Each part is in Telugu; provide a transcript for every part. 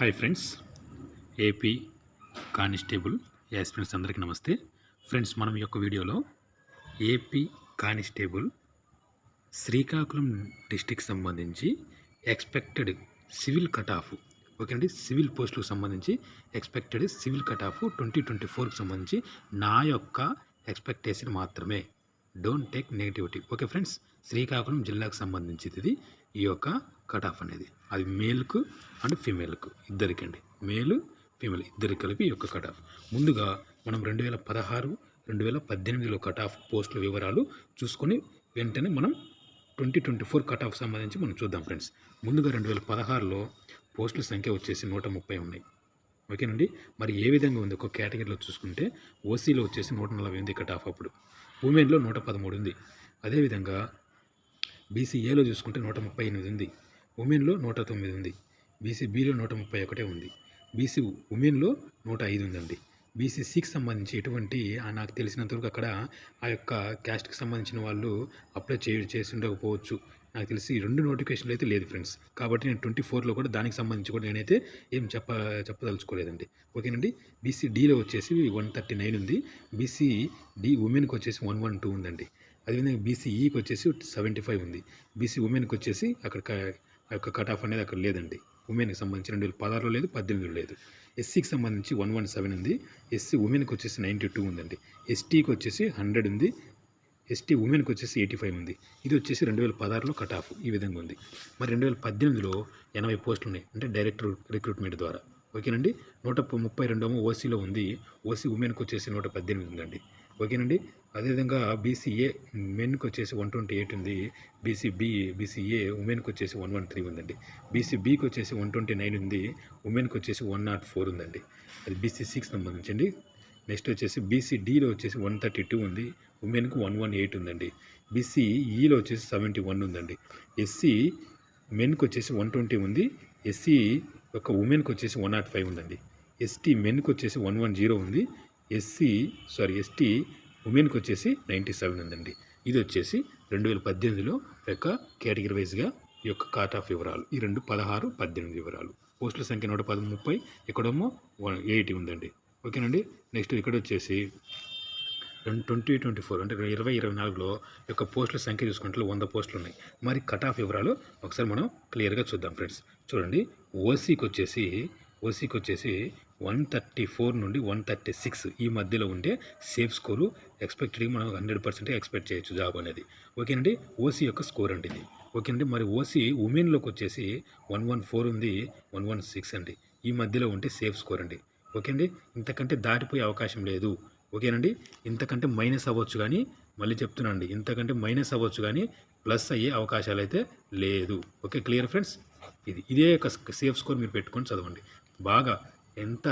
Hi friends AP constable aspirants అందరికీ నమస్తే. ఫ్రెండ్స్ మనం యొక్క వీడియోలో ఏపీ కానిస్టేబుల్ శ్రీకాకుళం డిస్టిక్ సంబంధించి ఎక్స్పెక్టెడ్ సివిల్ కట్ ఆఫ్ ఓకేనండి సివిల్ పోస్టులకు సంబంధించి expected civil cut off twenty twenty ఫోర్కి సంబంధించి నా యొక్క ఎక్స్పెక్టేషన్ మాత్రమే. Don't take negativity okay friends Srikakulam జిల్లాకు సంబంధించింది ఈ యొక్క కట్ ఆఫ్ అనేది. అది మేల్కు అండ్ ఫీమేల్కు ఇద్దరికండి. మేలు ఫీమేల్ ఇద్దరికి కలిపి యొక్క కట్ ఆఫ్. ముందుగా మనం రెండు వేల పదహారు రెండు వేల పద్దెనిమిదిలో కట్ ఆఫ్ పోస్టుల వివరాలు చూసుకొని వెంటనే మనం twenty twenty four cut off సంబంధించి మనం చూద్దాం ఫ్రెండ్స్. ముందుగా రెండు వేల పదహారులో పోస్టుల సంఖ్య వచ్చేసి నూట ముప్పై ఉన్నాయి. ఓకేనండి? మరి ఏ విధంగా ఉంది? ఒక కేటగిరీలో చూసుకుంటే ఓసీలో వచ్చేసి నూట నలభై ఉంది కట్ ఆఫ్ అప్పుడు. ఉమెన్లో నూట పదమూడు ఉంది. అదేవిధంగా బీసీఏలో చూసుకుంటే నూట ముప్పై ఎనిమిది ఉంది. ఉమెన్లో నూట తొమ్మిది ఉంది. బీసీ బీలో నూట ముప్పై ఒకటే ఉంది. బీసీ ఉమెన్లో నూట ఐదు ఉందండి. బీసీ సిక్స్ సంబంధించి ఎటువంటి నాకు తెలిసినంతవరకు అక్కడ ఆ యొక్క క్యాస్ట్కి సంబంధించిన వాళ్ళు అప్లై చే చేసి ఉండకపోవచ్చు నాకు తెలిసి ఈ రెండు నోటిఫికేషన్లు అయితే లేదు ఫ్రెండ్స్. కాబట్టి నేను ట్వంటీ ఫోర్లో కూడా దానికి సంబంధించి కూడా నేనైతే ఏం చెప్ప చెప్పదలుచుకోలేదండి. ఓకేనండి? బీసీ డీలో వచ్చేసి వన్ థర్టీ నైన్ ఉంది. బీసీ డి ఉమెన్కి వచ్చేసి వన్ వన్ టూ ఉందండి. అదేవిధంగా బీసీఈకి వచ్చేసి సెవెంటీ ఫైవ్ ఉంది. బీసీ ఉమెన్కి వచ్చేసి అక్కడ ఆ యొక్క కట్ ఆఫ్ అనేది అక్కడ లేదండి. ఉమెన్కి సంబంధించి రెండు వేల పదహారులో లేదు పద్దెనిమిదిలో లేదు. ఎస్సీకి సంబంధించి వన్ వన్ సెవెన్ ఉంది. ఎస్సీ ఉమెన్కి వచ్చేసి నైంటీ టూ ఉందండి. ఎస్టీకి వచ్చేసి హండ్రెడ్ ఉంది. ఎస్టీ ఉమెన్కి వచ్చేసి ఎయిటీ ఫైవ్ ఉంది. ఇది వచ్చేసి రెండు వేల పదహారులో కట్ ఆఫ్ ఈ విధంగా ఉంది. మరి రెండు వేల పద్దెనిమిదిలో ఎనభై పోస్టులు ఉన్నాయి. అంటే డైరెక్ట్ రిక్రూట్మెంట్ ద్వారా. ఓకేనండి నూట ముప్పై రెండేమో ఓసీలో ఉంది. ఓసీ ఉమెన్కి వచ్చేసి నూట పద్దెనిమిది ఉందండి. ఓకేనండి అదేవిధంగా బీసీఏ మెన్కి వచ్చేసి వన్ ట్వంటీ ఎయిట్ ఉంది. బీసీబీ బీసీఏ ఉమెన్కి వచ్చేసి వన్ వన్ త్రీ ఉందండి. బీసీబీకి వచ్చేసి వన్ ట్వంటీ నైన్ ఉంది. ఉమెన్కి వచ్చేసి వన్ నాట్ ఫోర్ ఉందండి. అది బీసీ సిక్స్ సంబంధించండి. నెక్స్ట్ వచ్చేసి బీసీడీలో వచ్చేసి వన్ థర్టీ టూ ఉంది. ఉమెన్కి వన్ వన్ ఎయిట్ ఉందండి. బీసీఈలో వచ్చేసి సెవెంటీ వన్ ఉందండి. ఎస్సీ మెన్కి వచ్చేసి వన్ ట్వంటీ ఉంది. ఎస్సీ యొక్క ఉమెన్కి వచ్చేసి వన్ నాట్ ఫైవ్ ఉందండి. ఎస్టీ మెన్కి వచ్చేసి వన్ వన్ జీరో ఉంది. ఎస్సీ సారీ ఎస్టీ ఉమెన్కి వచ్చేసి నైంటీ సెవెన్ ఉందండి. ఇది వచ్చేసి రెండు వేల పద్దెనిమిదిలో యొక్క కేటగిరీ వైజ్గా ఈ యొక్క కాట్ ఆఫ్ వివరాలు. ఈ రెండు పదహారు పద్దెనిమిది వివరాలు. పోస్టుల సంఖ్య నూట పది ముప్పై ఇక్కడేమో వన్ ఎయిటీ ఉందండి. ఓకేనండి? నెక్స్ట్ ఇక్కడ వచ్చేసి రెండు ట్వంటీ ట్వంటీ ఫోర్ అంటే ఇరవై ఇరవై నాలుగులో యొక్క పోస్టుల సంఖ్య చూసుకుంటే వంద పోస్టులు ఉన్నాయి. మరి కట్ ఆఫ్ వివరాలు ఒకసారి మనం క్లియర్గా చూద్దాం ఫ్రెండ్స్. చూడండి ఓసీకి వచ్చేసి ఓసీకి వచ్చేసి వన్ థర్టీ ఫోర్ నుండి వన్ థర్టీ సిక్స్ ఈ మధ్యలో ఉంటే సేఫ్ స్కోరు ఎక్స్పెక్టెడ్గా మనం హండ్రెడ్ పర్సెంట్ ఎక్స్పెక్ట్ చేయొచ్చు జాబ్ అనేది. ఓకేనండి? ఓసీ యొక్క స్కోర్ అండి ఇది. ఓకేనండి? మరి ఓసీ ఉమెన్లోకి వచ్చేసి వన్ వన్ ఫోర్ ఉంది వన్ వన్ సిక్స్ అండి. ఈ మధ్యలో ఉంటే సేఫ్ స్కోర్ అండి. ఓకే అండి ఇంతకంటే దాటిపోయే అవకాశం లేదు. ఓకేనండి? ఇంతకంటే మైనస్ అవ్వచ్చు కానీ మళ్ళీ చెప్తున్నాను అండి ఇంతకంటే మైనస్ అవ్వచ్చు కానీ ప్లస్ అయ్యే అవకాశాలు అయితే లేదు. Okay clear friends? ఇది ఇదే ఒక సేఫ్ స్కోర్ మీరు పెట్టుకొని చదవండి. బాగా ఎంత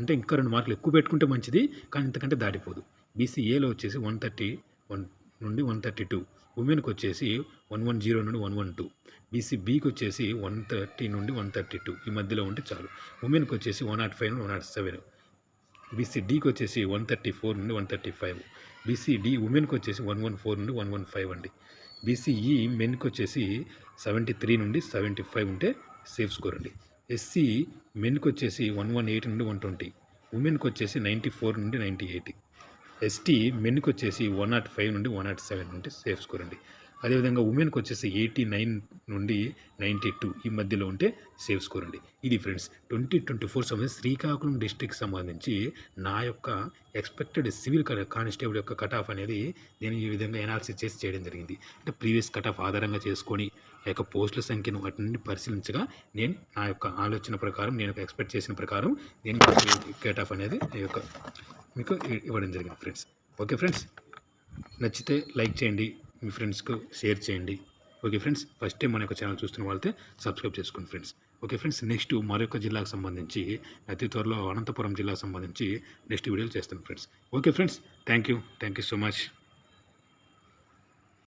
అంటే ఇంకా రెండు మార్కులు ఎక్కువ పెట్టుకుంటే మంచిది కానీ ఇంతకంటే దాటిపోదు. బీసీఏలో వచ్చేసి వన్ థర్టీ వన్ నుండి వన్ థర్టీ టూ. ఉమెన్కి వచ్చేసి వన్ వన్ జీరో నుండి వన్ వన్ టూ. బీసీబీకి వచ్చేసి వన్ థర్టీ నుండి వన్ థర్టీ టూ. ఈ మధ్యలో ఉంటే చాలు. ఉమెన్కి వచ్చేసి వన్ నాట్ ఫైవ్ నుండి వన్ నాట్ సెవెన్. బీసీడీకి వచ్చేసి వన్ థర్టీ ఫోర్ నుండి వన్ థర్టీ ఫైవ్. బీసీడీ ఉమెన్కి వచ్చేసి వన్ వన్ ఫోర్ నుండి వన్ వన్ ఫైవ్ అండి. బీసీఈ మెన్కి వచ్చేసి సెవెంటీ త్రీ నుండి సెవెంటీ ఫైవ్ ఉంటే సేఫ్ స్కోర్ అండి. ఎస్సీ మెన్కి వచ్చేసి వన్ వన్ ఎయిట్ నుండి వన్ ట్వంటీ. ఉమెన్కి వచ్చేసి నైంటీ ఫోర్ నుండి నైంటీ ఎయిట్. ఎస్టీ మెన్కి వచ్చేసి వన్ నాట్ ఫైవ్ నుండి వన్ నాట్ సెవెన్ నుండి సేఫ్ స్కోర్ అండి. అదేవిధంగా ఉమెన్కి వచ్చేసి ఎయిటీ నైన్ నుండి నైంటీ టూ ఈ మధ్యలో ఉంటే సేఫ్ స్కోర్ అండి. ఇది ఫ్రెండ్స్ ట్వంటీ ట్వంటీ ఫోర్ సంబంధించి శ్రీకాకుళం డిస్టిక్ సంబంధించి నా యొక్క ఎక్స్పెక్టెడ్ సివిల్ కానిస్టేబుల్ యొక్క కట్ ఆఫ్ అనేది నేను ఈ విధంగా ఎనాలిసిస్ చేసి చేయడం జరిగింది. అంటే ప్రీవియస్ కట్ ఆఫ్ ఆధారంగా చేసుకొని ఆ యొక్క పోస్టుల సంఖ్యను వాటి నుండి పరిశీలించగా నేను నా యొక్క ఆలోచన ప్రకారం నేను ఎక్స్పెక్ట్ చేసిన ప్రకారం నేను కట్ ఆఫ్ అనేది ఈ యొక్క మీకు ఇవ్వడం జరిగింది ఫ్రెండ్స్. Okay friends? నచ్చితే లైక్ చేయండి. మీ ఫ్రెండ్స్కు షేర్ చేయండి. ఓకే ఫ్రెండ్స్ ఫస్ట్ టైం మన యొక్క ఛానల్ చూస్తున్న వాళ్ళతో సబ్స్క్రైబ్ చేసుకోండి ఫ్రెండ్స్. ఓకే ఫ్రెండ్స్ నెక్స్ట్ మరొక జిల్లాకు సంబంధించి అతి త్వరలో అనంతపురం జిల్లాకు సంబంధించి నెక్స్ట్ వీడియోలు చేస్తాను friends. Okay friends thank you thank you so much.